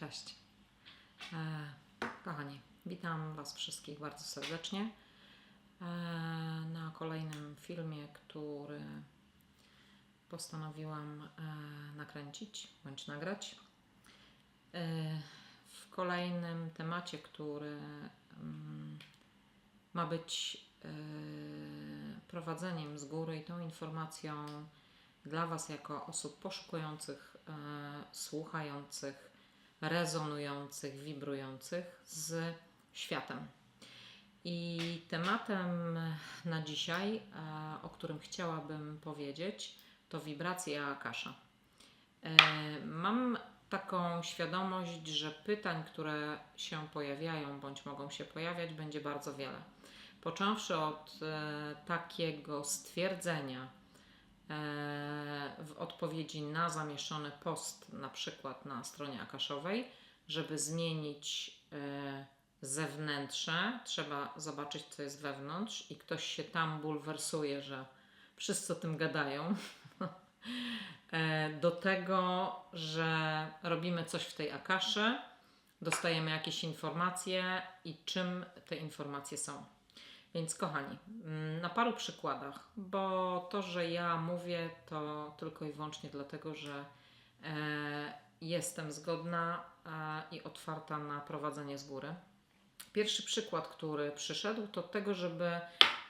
Cześć. E, kochani, witam Was wszystkich bardzo serdecznie e, na kolejnym filmie, który postanowiłam e, nakręcić bądź nagrać. W kolejnym temacie, który mm, ma być prowadzeniem z góry i tą informacją dla Was jako osób poszukujących, słuchających, rezonujących, wibrujących z światem. I tematem na dzisiaj, e, o którym chciałabym powiedzieć, to wibracje Akasha. E, Mam taką świadomość, że pytań, które się pojawiają bądź mogą się pojawiać, będzie bardzo wiele. Począwszy od e, takiego stwierdzenia w odpowiedzi na zamieszczony post, na przykład na stronie akaszowej, żeby zmienić e, zewnętrze, trzeba zobaczyć, co jest wewnątrz, i ktoś się tam bulwersuje, że wszyscy o tym gadają. E, do tego, że robimy coś w tej akaszy, dostajemy jakieś informacje i czym te informacje są. Więc kochani, mm, na paru przykładach, bo to, że ja mówię, to tylko i wyłącznie dlatego, że e, jestem zgodna e, i otwarta na prowadzenie z góry. Pierwszy przykład, który przyszedł, to tego, żeby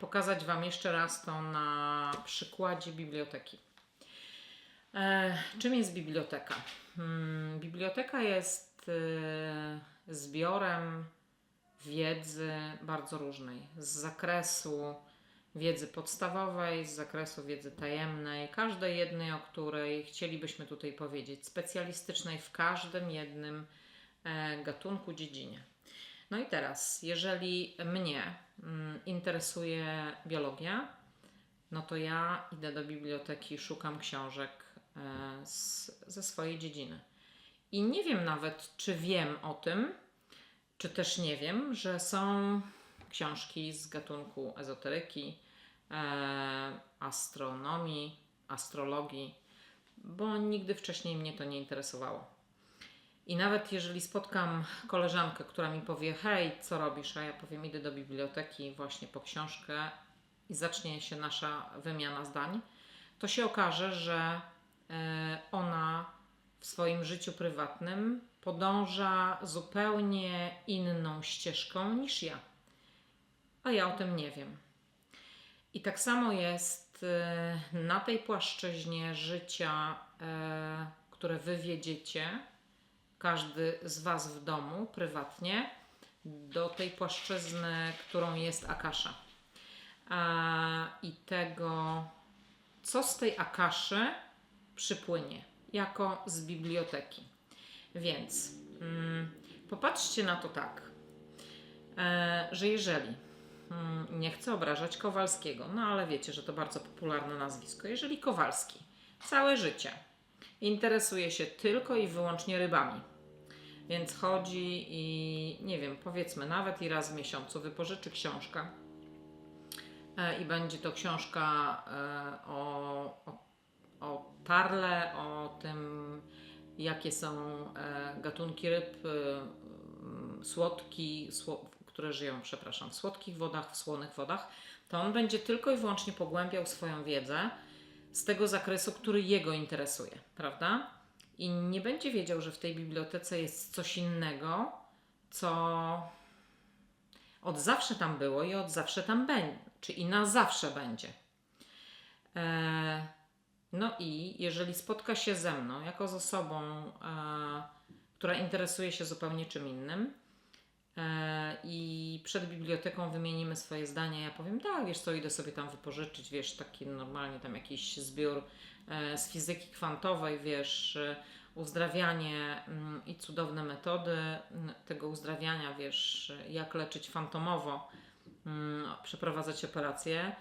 pokazać Wam jeszcze raz to na przykładzie biblioteki. E, czym jest biblioteka? Hmm, biblioteka jest e, zbiorem wiedzy bardzo różnej, z zakresu wiedzy podstawowej, z zakresu wiedzy tajemnej, każdej jednej, o której chcielibyśmy tutaj powiedzieć, specjalistycznej w każdym jednym e, gatunku, dziedzinie. No i teraz, jeżeli mnie mm, interesuje biologia, no to ja idę do biblioteki, szukam książek e, z, ze swojej dziedziny. I nie wiem nawet, czy wiem o tym, czy też nie wiem, że są książki z gatunku ezoteryki, e, astronomii, astrologii, bo nigdy wcześniej mnie to nie interesowało. I nawet jeżeli spotkam koleżankę, która mi powie: Hej, co robisz? A ja powiem: Idę do biblioteki właśnie po książkę i zacznie się nasza wymiana zdań, to się okaże, że e, ona w swoim życiu prywatnym podąża zupełnie inną ścieżką niż ja. A ja o tym nie wiem. I tak samo jest e, na tej płaszczyźnie życia, e, które wy wiedziecie, każdy z was w domu, prywatnie, do tej płaszczyzny, którą jest Akasza. I tego, co z tej Akaszy przypłynie, jako z biblioteki. Więc mm, popatrzcie na to tak, e, że jeżeli, mm, nie chcę obrażać Kowalskiego, no ale wiecie, że to bardzo popularne nazwisko, jeżeli Kowalski całe życie interesuje się tylko i wyłącznie rybami, więc chodzi i nie wiem, powiedzmy nawet i raz w miesiącu wypożyczy książkę e, i będzie to książka e, o, o, o tarle, o tym, jakie są e, gatunki ryb, e, słodki, sło, które żyją, przepraszam, w słodkich wodach, w słonych wodach, to on będzie tylko i wyłącznie pogłębiał swoją wiedzę z tego zakresu, który jego interesuje, prawda? I nie będzie wiedział, że w tej bibliotece jest coś innego, co od zawsze tam było i od zawsze tam będzie, czy i na zawsze będzie. E, no i jeżeli spotka się ze mną, jako z osobą, e, która interesuje się zupełnie czym innym, e, i przed biblioteką wymienimy swoje zdania, ja powiem, tak, wiesz co, idę sobie tam wypożyczyć, wiesz, taki normalnie tam jakiś zbiór e, z fizyki kwantowej, wiesz, e, uzdrawianie mm, i cudowne metody mm, tego uzdrawiania, wiesz, jak leczyć fantomowo, mm, przeprowadzać operacje,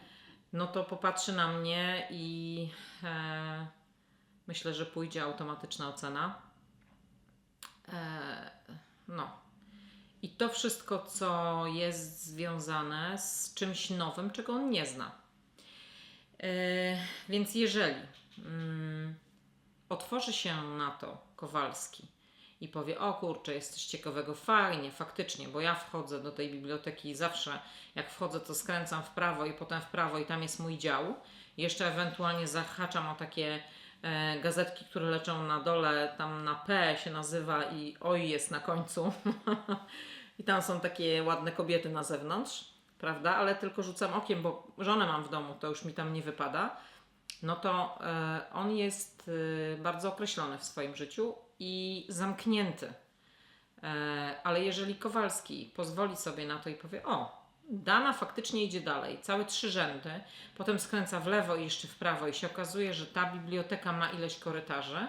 no to popatrzy na mnie i e, myślę, że pójdzie automatyczna ocena. E, no. I to wszystko, co jest związane z czymś nowym, czego on nie zna. E, więc jeżeli mm, otworzy się na to Kowalski i powie: O kurczę, jest coś ciekawego, fajnie, faktycznie, bo ja wchodzę do tej biblioteki i zawsze jak wchodzę, to skręcam w prawo i potem w prawo, i tam jest mój dział. Jeszcze ewentualnie zahaczam o takie e, gazetki, które leczą na dole, tam na P się nazywa i oj jest na końcu. I tam są takie ładne kobiety na zewnątrz, prawda? Ale tylko rzucam okiem, bo żonę mam w domu, to już mi tam nie wypada. No to e, on jest e, bardzo określony w swoim życiu i zamknięty. E, ale jeżeli Kowalski pozwoli sobie na to i powie: O, Dana faktycznie idzie dalej, całe trzy rzędy, potem skręca w lewo i jeszcze w prawo, i się okazuje, że ta biblioteka ma ileś korytarzy,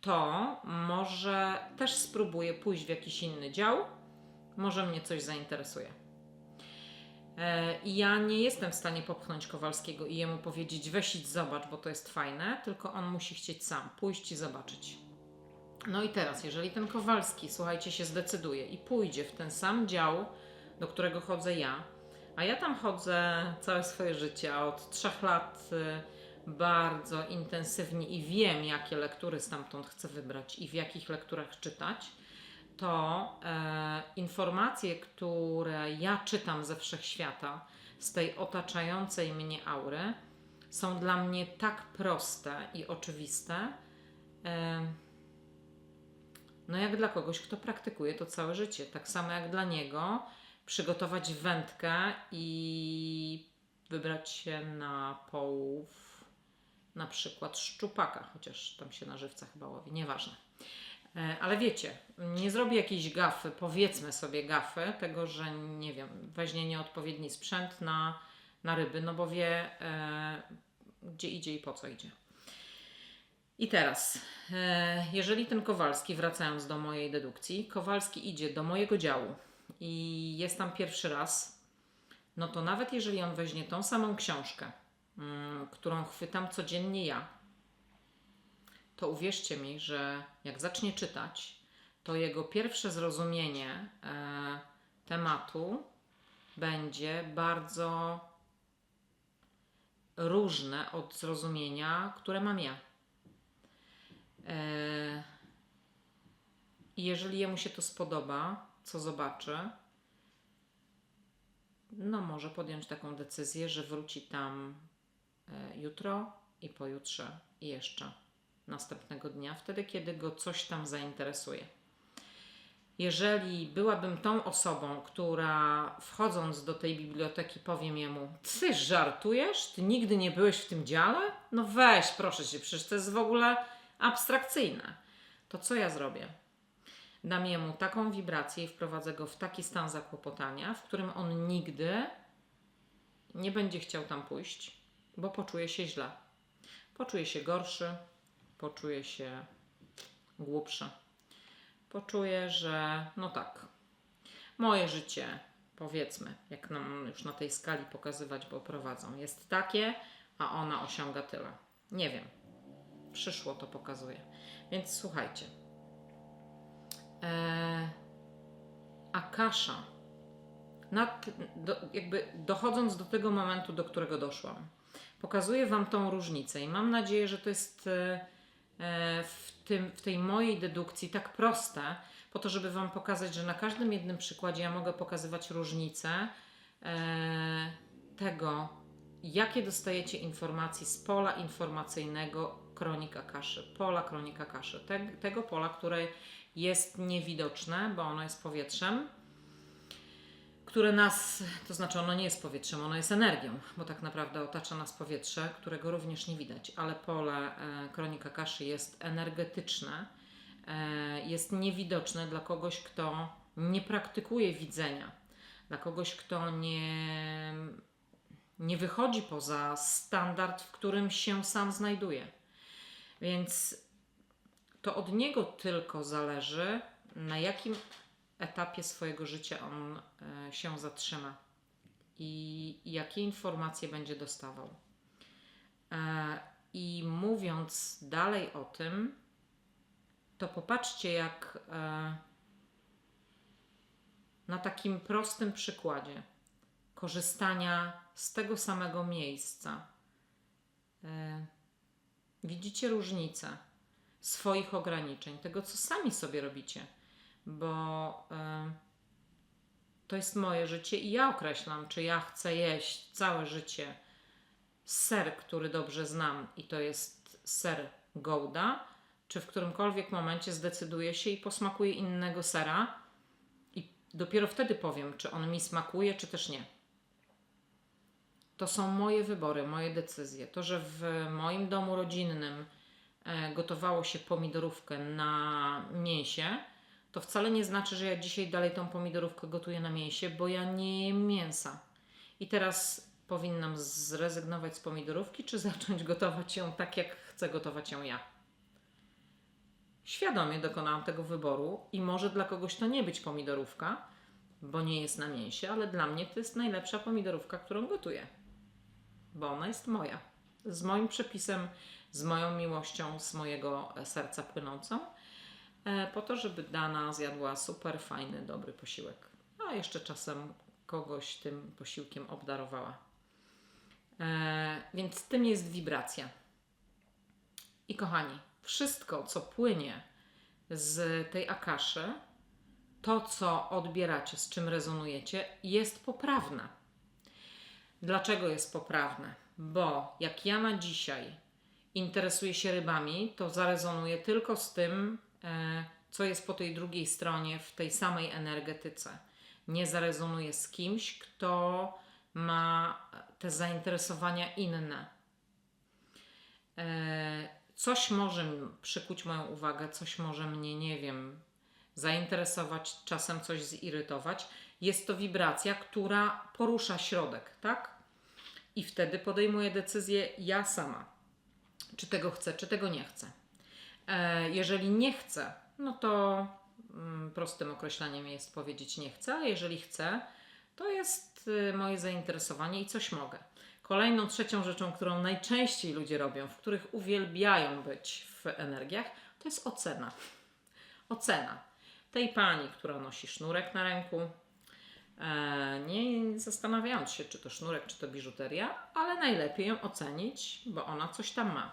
to może też spróbuję pójść w jakiś inny dział, może mnie coś zainteresuje. E, I ja nie jestem w stanie popchnąć Kowalskiego i jemu powiedzieć: weź idź, zobacz, bo to jest fajne, tylko on musi chcieć sam pójść i zobaczyć. No i teraz, jeżeli ten Kowalski, słuchajcie, się zdecyduje i pójdzie w ten sam dział, do którego chodzę ja, a ja tam chodzę całe swoje życie, a od trzech lat y, bardzo intensywnie i wiem, jakie lektury stamtąd chcę wybrać i w jakich lekturach czytać, to e, informacje, które ja czytam ze wszechświata, z tej otaczającej mnie aury, są dla mnie tak proste i oczywiste, e, no jak dla kogoś, kto praktykuje to całe życie. Tak samo jak dla niego przygotować wędkę i wybrać się na połów na przykład szczupaka, chociaż tam się na żywca chyba łowi, nieważne. E, Ale wiecie, nie zrobi jakiejś gafy, powiedzmy sobie gafy, tego, że nie wiem, weźmie nieodpowiedni sprzęt na, na ryby, no bo wie, e, gdzie idzie i po co idzie. I teraz, e, jeżeli ten Kowalski, wracając do mojej dedukcji, Kowalski idzie do mojego działu i jest tam pierwszy raz, no to nawet jeżeli on weźmie tą samą książkę, mm, którą chwytam codziennie ja, to uwierzcie mi, że jak zacznie czytać, to jego pierwsze zrozumienie e, tematu będzie bardzo różne od zrozumienia, które mam ja. E, I jeżeli jemu się to spodoba, co zobaczy, no może podjąć taką decyzję, że wróci tam e, jutro i pojutrze i jeszcze następnego dnia, wtedy kiedy go coś tam zainteresuje. Jeżeli byłabym tą osobą, która wchodząc do tej biblioteki powiem jemu: Ty żartujesz? Ty nigdy nie byłeś w tym dziale? No weź, proszę cię, przecież to jest w ogóle abstrakcyjne. To co ja zrobię? Dam jemu taką wibrację i wprowadzę go w taki stan zakłopotania, w którym on nigdy nie będzie chciał tam pójść, bo poczuje się źle. Poczuje się gorszy, poczuje się głupszy. Poczuje, że no tak, moje życie, powiedzmy, jak nam już na tej skali pokazywać, bo prowadzą, jest takie, a ona osiąga tyle. Nie wiem. Przyszło to pokazuje. Więc słuchajcie. Eee, Akasza. Nad, do, jakby dochodząc do tego momentu, do którego doszłam, pokazuję Wam tą różnicę i mam nadzieję, że to jest e, w, tym, w tej mojej dedukcji tak proste, po to, żeby Wam pokazać, że na każdym jednym przykładzie ja mogę pokazywać różnicę e, tego, jakie dostajecie informacji z pola informacyjnego kronika kaszy, pola kronika kaszy, te, tego pola, które jest niewidoczne, bo ono jest powietrzem, które nas, to znaczy ono nie jest powietrzem, ono jest energią, bo tak naprawdę otacza nas powietrze, którego również nie widać, ale pole e, kronika kaszy jest energetyczne, e, jest niewidoczne dla kogoś, kto nie praktykuje widzenia, dla kogoś, kto nie, nie wychodzi poza standard, w którym się sam znajduje. Więc to od niego tylko zależy, na jakim etapie swojego życia on e, się zatrzyma i jakie informacje będzie dostawał. E, I mówiąc dalej o tym, to popatrzcie, jak e, na takim prostym przykładzie korzystania z tego samego miejsca. Widzicie różnicę swoich ograniczeń, tego, co sami sobie robicie, bo e, to jest moje życie i ja określam, czy ja chcę jeść całe życie ser, który dobrze znam, i to jest ser Gouda, czy w którymkolwiek momencie zdecyduję się i posmakuję innego sera, i dopiero wtedy powiem, czy on mi smakuje, czy też nie. To są moje wybory, moje decyzje. To, że w moim domu rodzinnym e, gotowało się pomidorówkę na mięsie, to wcale nie znaczy, że ja dzisiaj dalej tą pomidorówkę gotuję na mięsie, bo ja nie jem mięsa. I teraz powinnam zrezygnować z pomidorówki, czy zacząć gotować ją tak, jak chcę gotować ją ja. Świadomie dokonałam tego wyboru i może dla kogoś to nie być pomidorówka, bo nie jest na mięsie, ale dla mnie to jest najlepsza pomidorówka, którą gotuję. Bo ona jest moja. Z moim przepisem, z moją miłością, z mojego serca płynącą, e, po to, żeby Dana zjadła super fajny, dobry posiłek. A jeszcze czasem kogoś tym posiłkiem obdarowała. E, więc tym jest wibracja. I kochani, wszystko, co płynie z tej akaszy, to, co odbieracie, z czym rezonujecie, jest poprawne. Dlaczego jest poprawne? Bo jak ja na dzisiaj interesuję się rybami, to zarezonuje tylko z tym, e, co jest po tej drugiej stronie, w tej samej energetyce. Nie zarezonuje z kimś, kto ma te zainteresowania inne. E, coś może przykuć moją uwagę, coś może mnie, nie wiem, zainteresować, czasem coś zirytować. Jest to wibracja, która porusza środek, tak? I wtedy podejmuję decyzję ja sama, czy tego chcę, czy tego nie chcę. E, jeżeli nie chcę, no to mm, prostym określeniem jest powiedzieć nie chcę, a jeżeli chcę, to jest y, moje zainteresowanie i coś mogę. Kolejną, trzecią rzeczą, którą najczęściej ludzie robią, w których uwielbiają być w energiach, to jest ocena. Ocena tej pani, która nosi sznurek na ręku, nie zastanawiając się, czy to sznurek, czy to biżuteria, ale najlepiej ją ocenić, bo ona coś tam ma.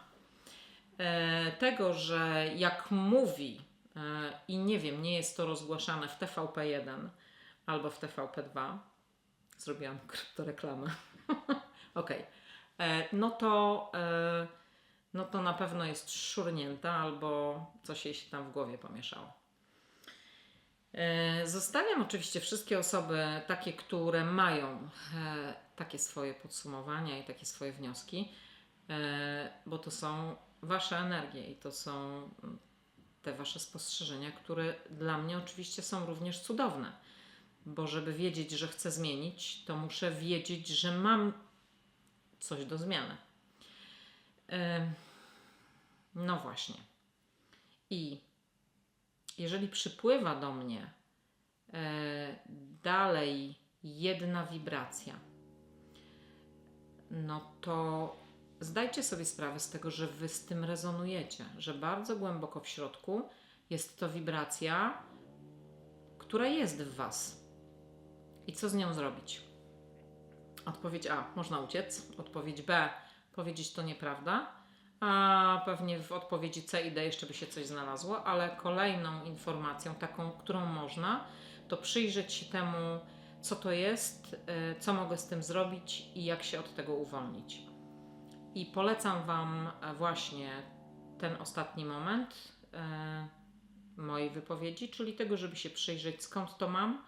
E, tego, że jak mówi, e, i nie wiem, nie jest to rozgłaszane w TVP1 albo w TVP2, zrobiłam kryptoreklamę. Okej. Okay. No to e, no to na pewno jest szurnięta albo coś jej się tam w głowie pomieszało. E, zostawiam oczywiście wszystkie osoby takie, które mają e, takie swoje podsumowania i takie swoje wnioski, bo to są Wasze energie i to są te Wasze spostrzeżenia, które dla mnie oczywiście są również cudowne bo żeby wiedzieć, że chcę zmienić, to muszę wiedzieć, że mam coś do zmiany. No właśnie. I jeżeli przypływa do mnie e, dalej jedna wibracja, no to zdajcie sobie sprawę z tego, że wy z tym rezonujecie, że bardzo głęboko w środku jest to wibracja, która jest w Was i co z nią zrobić? Odpowiedź A, można uciec. Odpowiedź B, powiedzieć to nieprawda. A pewnie w odpowiedzi C i D jeszcze by się coś znalazło, ale kolejną informacją, taką, którą można, to przyjrzeć się temu, co to jest, e, co mogę z tym zrobić i jak się od tego uwolnić. I polecam Wam e, właśnie ten ostatni moment e, mojej wypowiedzi, czyli tego, żeby się przyjrzeć, skąd to mam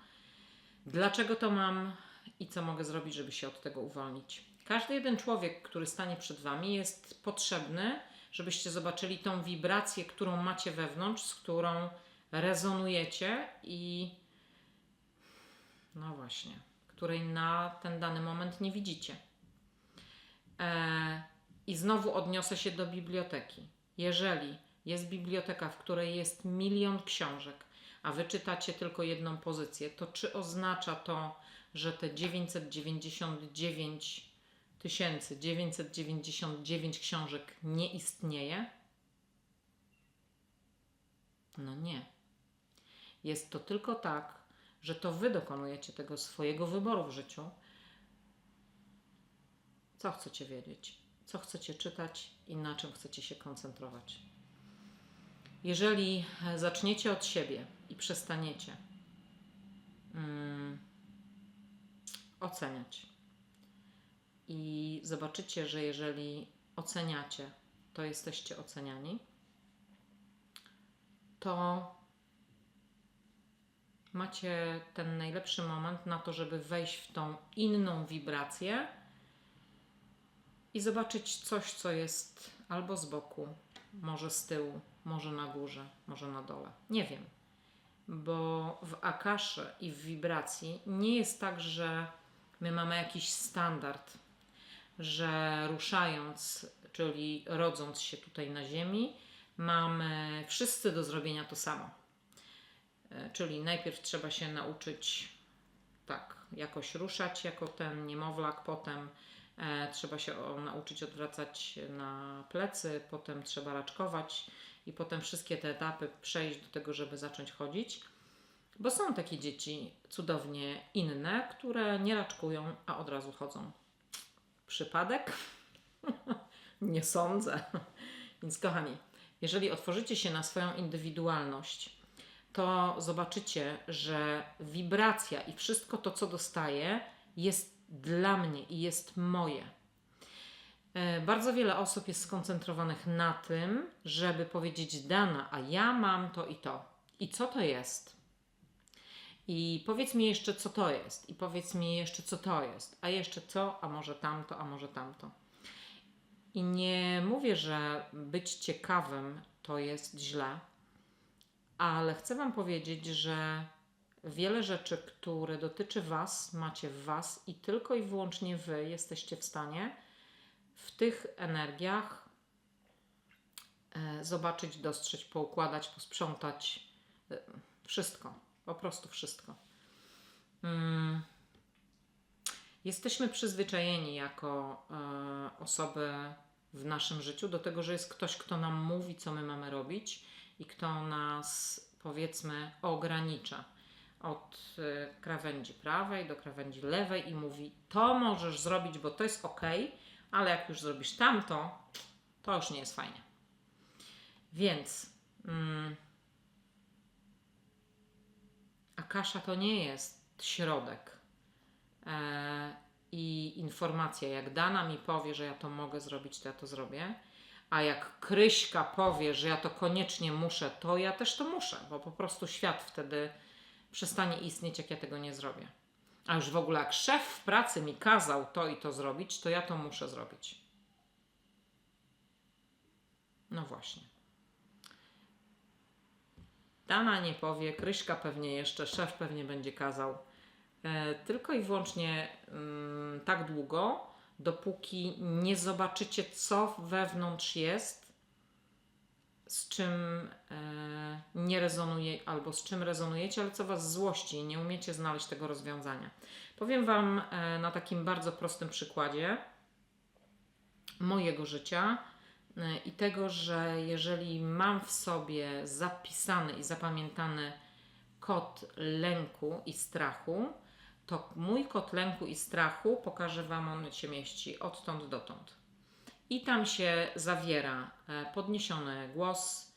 Dlaczego to mam i co mogę zrobić, żeby się od tego uwolnić? Każdy jeden człowiek, który stanie przed Wami, jest potrzebny, żebyście zobaczyli tą wibrację, którą macie wewnątrz, z którą rezonujecie i no właśnie, której na ten dany moment nie widzicie. E, I znowu odniosę się do biblioteki. Jeżeli jest biblioteka, w której jest milion książek, a wy czytacie tylko jedną pozycję, to czy oznacza to, że te 999 tysięcy 999 książek nie istnieje? No nie. Jest to tylko tak, że to wy dokonujecie tego swojego wyboru w życiu. Co chcecie wiedzieć? Co chcecie czytać i na czym chcecie się koncentrować? Jeżeli zaczniecie od siebie i przestaniecie oceniać i zobaczycie, że jeżeli oceniacie, to jesteście oceniani, to macie ten najlepszy moment na to, żeby wejść w tą inną wibrację i zobaczyć coś, co jest albo z boku, może z tyłu, może na górze, może na dole. Nie wiem. Bo w akasze i w wibracji nie jest tak, że my mamy jakiś standard, że ruszając, czyli rodząc się tutaj na Ziemi, mamy wszyscy do zrobienia to samo. E, Czyli najpierw trzeba się nauczyć tak, jakoś ruszać jako ten niemowlak, potem e, trzeba się o, nauczyć odwracać na plecy, potem trzeba raczkować i potem wszystkie te etapy przejść do tego, żeby zacząć chodzić. Bo są takie dzieci cudownie inne, które nie raczkują, a od razu chodzą. Przypadek? nie sądzę. Więc kochani, jeżeli otworzycie się na swoją indywidualność, to zobaczycie, że wibracja i wszystko to, co dostaję, jest dla mnie i jest moje. E, Bardzo wiele osób jest skoncentrowanych na tym, żeby powiedzieć Dana, a ja mam to i to. I co to jest? I powiedz mi jeszcze, co to jest. I powiedz mi jeszcze, co to jest. A jeszcze co, a może tamto, a może tamto. I nie mówię, że być ciekawym to jest źle, ale chcę Wam powiedzieć, że wiele rzeczy, które dotyczy Was, macie w Was i tylko i wyłącznie Wy jesteście w stanie w tych energiach e, zobaczyć, dostrzec, poukładać, posprzątać e, wszystko, po prostu wszystko. Mm. Jesteśmy przyzwyczajeni jako e, osoby w naszym życiu do tego, że jest ktoś, kto nam mówi, co my mamy robić i kto nas, powiedzmy, ogranicza od e, krawędzi prawej do krawędzi lewej i mówi: To możesz zrobić, bo to jest ok, ale jak już zrobisz tamto, to już nie jest fajnie. Więc mm, Akasza to nie jest środek e, i informacja. Jak Dana mi powie, że ja to mogę zrobić, to ja to zrobię. A jak Kryśka powie, że ja to koniecznie muszę, to ja też to muszę, bo po prostu świat wtedy przestanie istnieć, jak ja tego nie zrobię. A już w ogóle jak szef w pracy mi kazał to i to zrobić, to ja to muszę zrobić. No właśnie. Dana nie powie, Kryśka pewnie jeszcze, szef pewnie będzie kazał. E, tylko i wyłącznie mm, tak długo, dopóki nie zobaczycie, co wewnątrz jest, z czym e, nie rezonuje, albo z czym rezonujecie, ale co was złości i nie umiecie znaleźć tego rozwiązania. Powiem Wam e, na takim bardzo prostym przykładzie mojego życia i tego, że jeżeli mam w sobie zapisany i zapamiętany kod lęku i strachu, to mój kod lęku i strachu, pokażę Wam, on się mieści odtąd dotąd. I tam się zawiera e, podniesiony głos,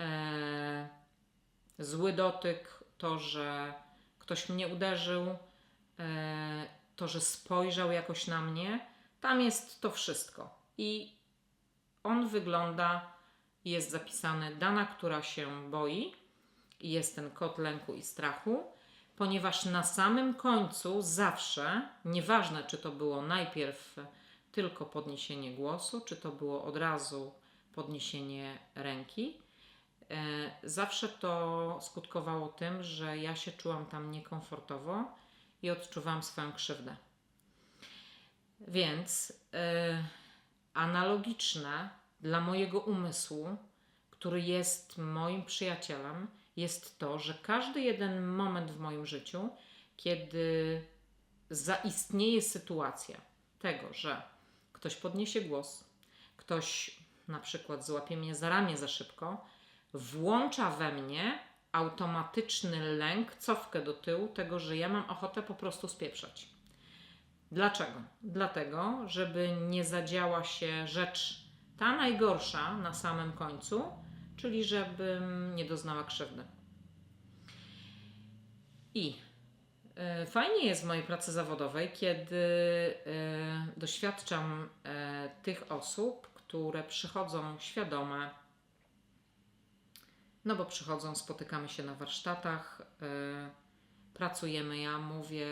e, zły dotyk, to, że ktoś mnie uderzył, e, to, że spojrzał jakoś na mnie. Tam jest to wszystko. I on wygląda, jest zapisany dana, która się boi, jest ten kod lęku i strachu, ponieważ na samym końcu zawsze, nieważne czy to było najpierw tylko podniesienie głosu, czy to było od razu podniesienie ręki, e, zawsze to skutkowało tym, że ja się czułam tam niekomfortowo i odczuwałam swoją krzywdę. Więc e, analogiczne dla mojego umysłu, który jest moim przyjacielem, jest to, że każdy jeden moment w moim życiu, kiedy zaistnieje sytuacja tego, że ktoś podniesie głos, ktoś na przykład złapie mnie za ramię za szybko, włącza we mnie automatyczny lęk, cofkę do tyłu, tego, że ja mam ochotę po prostu spieprzać. Dlaczego? Dlatego, żeby nie zadziała się rzecz ta najgorsza na samym końcu, czyli żebym nie doznała krzywdy. I e, fajnie jest w mojej pracy zawodowej, kiedy e, doświadczam e, tych osób, które przychodzą świadome, no bo przychodzą, spotykamy się na warsztatach, pracujemy. Ja mówię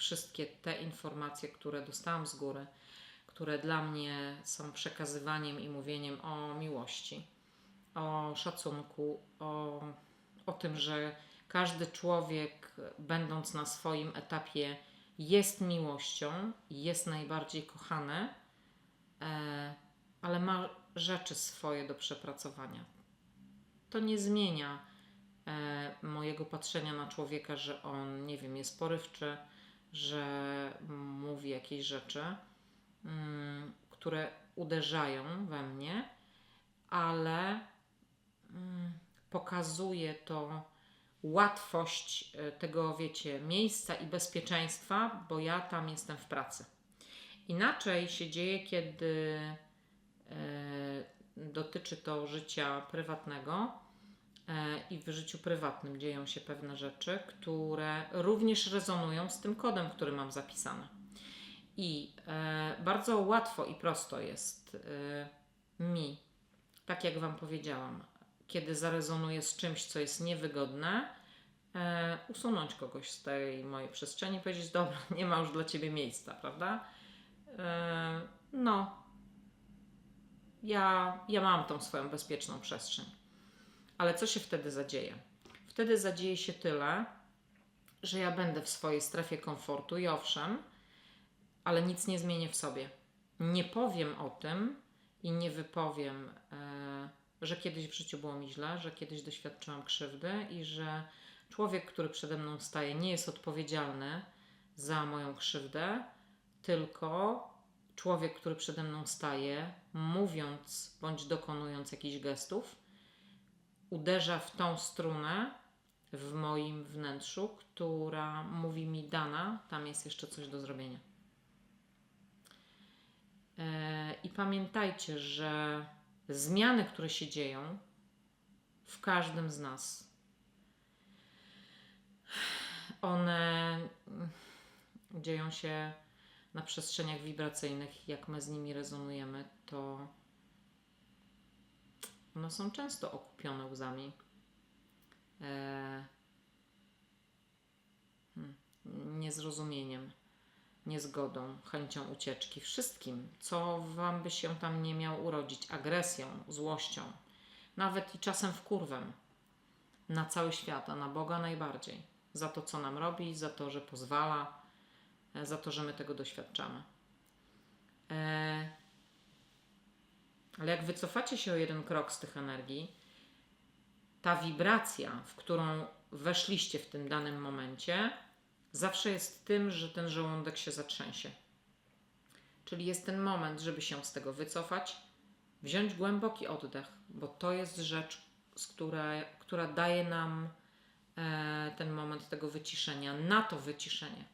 wszystkie te informacje, które dostałam z góry, które dla mnie są przekazywaniem i mówieniem o miłości, o szacunku, o, o tym, że każdy człowiek, będąc na swoim etapie, jest miłością, jest najbardziej kochany, e, ale ma rzeczy swoje do przepracowania. To nie zmienia e, mojego patrzenia na człowieka, że on, nie wiem, jest porywczy, że mówi jakieś rzeczy, mm, które uderzają we mnie, ale mm, pokazuje to łatwość e, tego, wiecie, miejsca i bezpieczeństwa, bo ja tam jestem w pracy. Inaczej się dzieje, kiedy e, dotyczy to życia prywatnego i w życiu prywatnym dzieją się pewne rzeczy, które również rezonują z tym kodem, który mam zapisany. I bardzo łatwo i prosto jest mi, tak jak Wam powiedziałam, kiedy zarezonuję z czymś, co jest niewygodne, e, usunąć kogoś z tej mojej przestrzeni, powiedzieć, dobra, nie ma już dla ciebie miejsca, prawda? E, no, ja, ja mam tą swoją bezpieczną przestrzeń. Ale co się wtedy zadzieje? Wtedy zadzieje się tyle, że ja będę w swojej strefie komfortu i owszem, ale nic nie zmienię w sobie. Nie powiem o tym i nie wypowiem. E, że kiedyś w życiu było mi źle, że kiedyś doświadczyłam krzywdy i że człowiek, który przede mną staje, nie jest odpowiedzialny za moją krzywdę, tylko człowiek, który przede mną staje, mówiąc bądź dokonując jakichś gestów, uderza w tą strunę w moim wnętrzu, która mówi mi dana, tam jest jeszcze coś do zrobienia. E, I pamiętajcie, że zmiany, które się dzieją w każdym z nas, one dzieją się na przestrzeniach wibracyjnych, jak my z nimi rezonujemy, to one są często okupione łzami. E, hmm, niezrozumieniem niezgodą, chęcią ucieczki, wszystkim, co wam by się tam nie miał urodzić, agresją, złością, nawet i czasem wkurwem na cały świat, a na Boga najbardziej. Za to, co nam robi, za to, że pozwala, e, za to, że my tego doświadczamy. E, ale jak wycofacie się o jeden krok z tych energii, ta wibracja, w którą weszliście w tym danym momencie, zawsze jest tym, że ten żołądek się zatrzęsie. Czyli jest ten moment, żeby się z tego wycofać, wziąć głęboki oddech, bo to jest rzecz, z która daje nam e, ten moment tego wyciszenia, na to wyciszenie.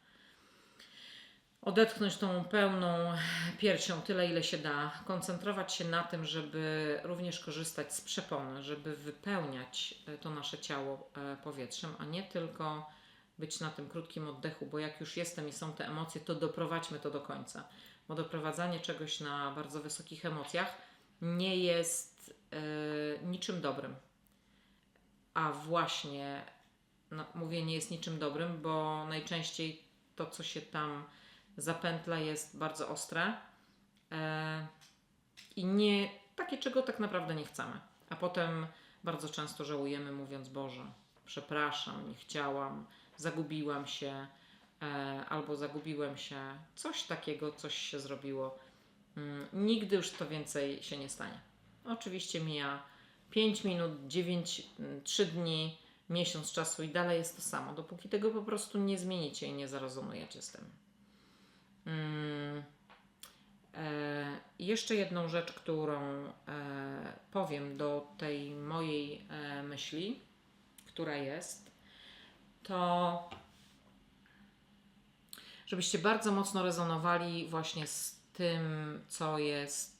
Odetchnąć tą pełną piersią tyle, ile się da, koncentrować się na tym, żeby również korzystać z przepony, żeby wypełniać e, to nasze ciało e, powietrzem, a nie tylko być na tym krótkim oddechu, bo jak już jestem i są te emocje, to doprowadźmy to do końca. Bo doprowadzanie czegoś na bardzo wysokich emocjach nie jest yy, niczym dobrym. A właśnie, no, mówię, nie jest niczym dobrym, bo najczęściej to, co się tam zapętla, jest bardzo ostre yy, i nie takie, czego tak naprawdę nie chcemy. A potem bardzo często żałujemy, mówiąc: Boże, przepraszam, nie chciałam, zagubiłam się e, albo zagubiłem się, coś takiego, coś się zrobiło. Mm, nigdy już to więcej się nie stanie. Oczywiście mija 5 minut, 9, 3 mm, dni, miesiąc czasu i dalej jest to samo, dopóki tego po prostu nie zmienicie i nie zarozumujecie z tym. Hmm. E, jeszcze jedną rzecz, którą e, powiem do tej mojej e, myśli, która jest, to żebyście bardzo mocno rezonowali właśnie z tym, co jest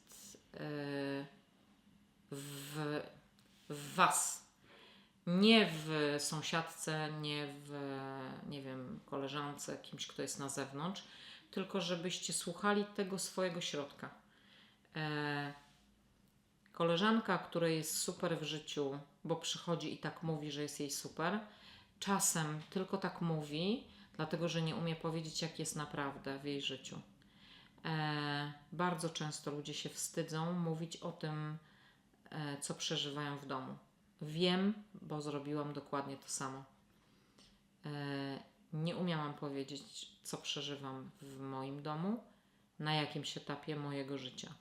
w, w Was. Nie w sąsiadce, nie w, nie wiem, koleżance, kimś, kto jest na zewnątrz, tylko żebyście słuchali tego swojego środka. E, koleżanka, której jest super w życiu, bo przychodzi i tak mówi, że jest jej super, czasem tylko tak mówi, dlatego że nie umie powiedzieć, jak jest naprawdę w jej życiu. E, bardzo często ludzie się wstydzą mówić o tym, e, co przeżywają w domu. Wiem, bo zrobiłam dokładnie to samo. E, nie umiałam powiedzieć, co przeżywam w moim domu, na jakimś etapie mojego życia.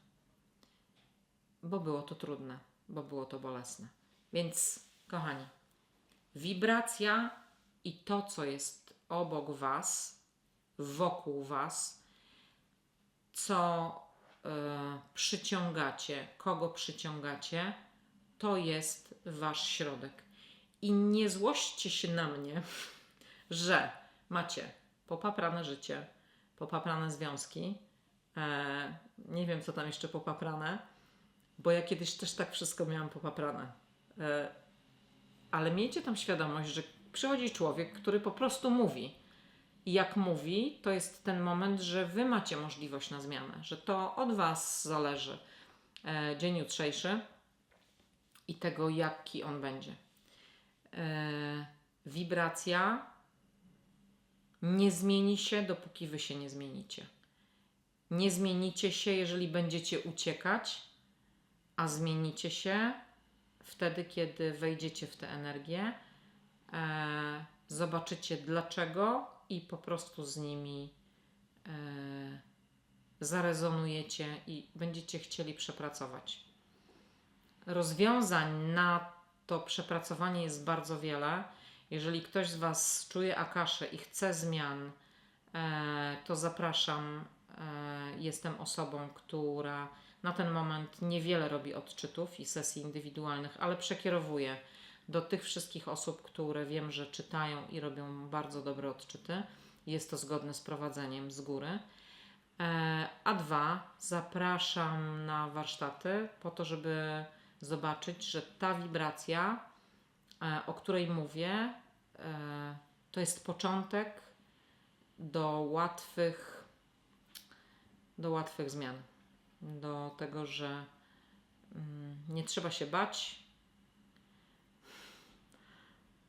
Bo było to trudne, bo było to bolesne. Więc, kochani, wibracja i to, co jest obok Was, wokół Was, co y, przyciągacie, kogo przyciągacie, to jest Wasz środek. I nie złośćcie się na mnie, że macie popaprane życie, popaprane związki. E, nie wiem, co tam jeszcze popaprane, bo ja kiedyś też tak wszystko miałam popaprane. E, ale miejcie tam świadomość, że przychodzi człowiek, który po prostu mówi. I jak mówi, to jest ten moment, że wy macie możliwość na zmianę, że to od was zależy e, dzień jutrzejszy i tego, jaki on będzie. E, wibracja nie zmieni się, dopóki wy się nie zmienicie. Nie zmienicie się, jeżeli będziecie uciekać, a zmienicie się wtedy, kiedy wejdziecie w tę energię, e, zobaczycie dlaczego i po prostu z nimi e, zarezonujecie i będziecie chcieli przepracować. Rozwiązań na to przepracowanie jest bardzo wiele. Jeżeli ktoś z Was czuje akaszę i chce zmian, e, to zapraszam. E, jestem osobą, która na ten moment niewiele robi odczytów i sesji indywidualnych, ale przekierowuję do tych wszystkich osób, które wiem, że czytają i robią bardzo dobre odczyty. Jest to zgodne z prowadzeniem z góry. E, A dwa, zapraszam na warsztaty po to, żeby zobaczyć, że ta wibracja, o której mówię, e, to jest początek do łatwych, do łatwych zmian. Do tego, że mm, nie trzeba się bać.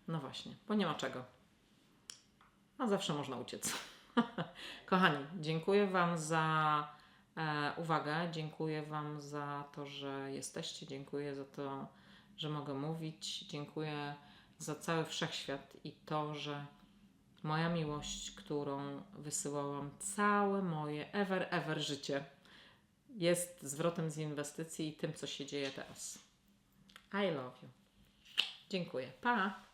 No właśnie, bo nie ma czego. A zawsze można uciec. Kochani, dziękuję Wam za e, uwagę, dziękuję Wam za to, że jesteście, dziękuję za to, że mogę mówić, dziękuję za cały wszechświat i to, że moja miłość, którą wysyłałam całe moje ever, ever życie, jest zwrotem z inwestycji i tym, co się dzieje teraz. I love you. Dziękuję. Pa!